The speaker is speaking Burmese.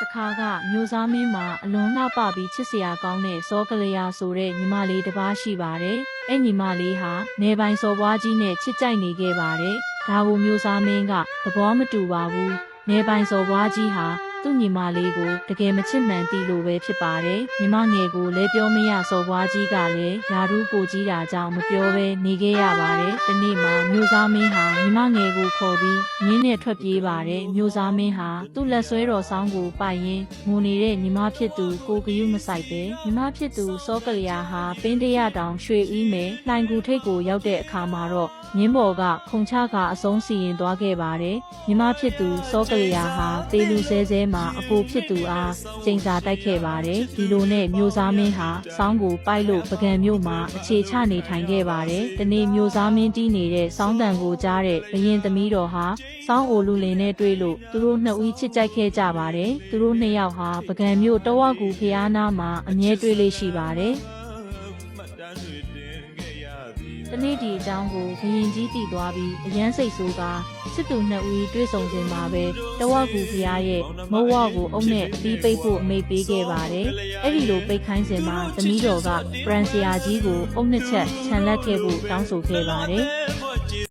တခါကမျိုးစားမင်းမှာအလွန်လှပပြီးချစ်စရာကောင်းတဲ့စောကလျာဆိုတဲ့ညီမလေးတစ်ပါးရှိပါတယ်။အဲ့ညီမလေးဟာနေပိုင်စော်ပွားကြီးနဲ့ချစ်ကြိုက်နေခဲ့ပါတယ်။ဒါကိုမျိုးစားမင်းကသဘောမတူပါဘူး။နေပိုင်စော်ပွားကြီးဟာသူ့ညီမလေးကိုတကယ်မချစ်မှန်သိလို့ပဲဖြစ်ပါတယ်။ညီမငယ်ကိုလည်းပြောမရစော်ပွားကြီးကလည်းယာရုကိုကြီးတာကြောင့်မပြောဘဲနေခဲ့ရပါတယ်။ဒီနေ့မှ မျိုးစားမင်းဟာညီမငယ်ကိုခေါ်ပြီးငင်းနဲ့ထွက်ပြေးပါတယ်။မျိုးစားမင်းဟာသူ့လက်ဆွဲတော်ဆောင်းကိုပိုက်ရင်းငိုနေတဲ့ညီမဖြစ်သူကိုကယူမဆိုင်ပဲညီမဖြစ်သူစောကလျာဟာပင်းတရတောင်ရွှေဦးမယ်လှိုင်ကူထိတ်ကိုရောက်တဲ့အခါမှာတော့မြင်းဘော်ကခုံချကအဆုံးစီရင်သွားခဲ့ပါတယ်။ညီမဖြစ်သူစောကလျာဟာတေလူဆဲဆဲမှာအကိုဖြစ်သူအားကျိန်စာတိုက်ခဲ့ပါတယ်။ဒီလိုနဲ့မျိုးစားမင်းဟာစောင်းကိုပိုက်လို့ပကံမြို့မှာအခြေချနေထိုင်ခဲ့ပါတယ်။ဒီနေ့မျိုးစားမင်းတီးနေတဲ့စောင်းတန်ကိုကြားတဲ့ဘရင်သမီးတော်ဟာစောင်းအိုလူလင်နဲ့တွေ့လို့သူတို့နှစ်ဦးချစ်ကြိုက်ခဲ့ကြပါတယ်။သူတို့နှစ်ယောက်ဟာပကံမြို့တဝက်ကူဖျားနာမှာအမြဲတွေ့လေးရှိပါတယ်။တနေ့ဒီအကြောင်းကိုဘရင်ကြီးတည်သွားပြီးအရန်စိတ်ဆိုးကစစ်သူနှစ်ဦးတွေ့ဆုံစဉ်မှာပဲတဝက်ကူဖျားရဲ့မုတ်ဝကိုအုံနဲ့အပြီးပိတ်ဖို့အမိတ်ပေးခဲ့ပါတယ်။အဲ့ဒီလိုပိတ်ခိုင်းစဉ်မှာသမီးတော်ကဖရန်ဆီယာကြီးကိုအုံနှစ်ချက်ခြံလက်ခဲ့ဖို့တောင်းဆိုခဲ့ပါတယ်။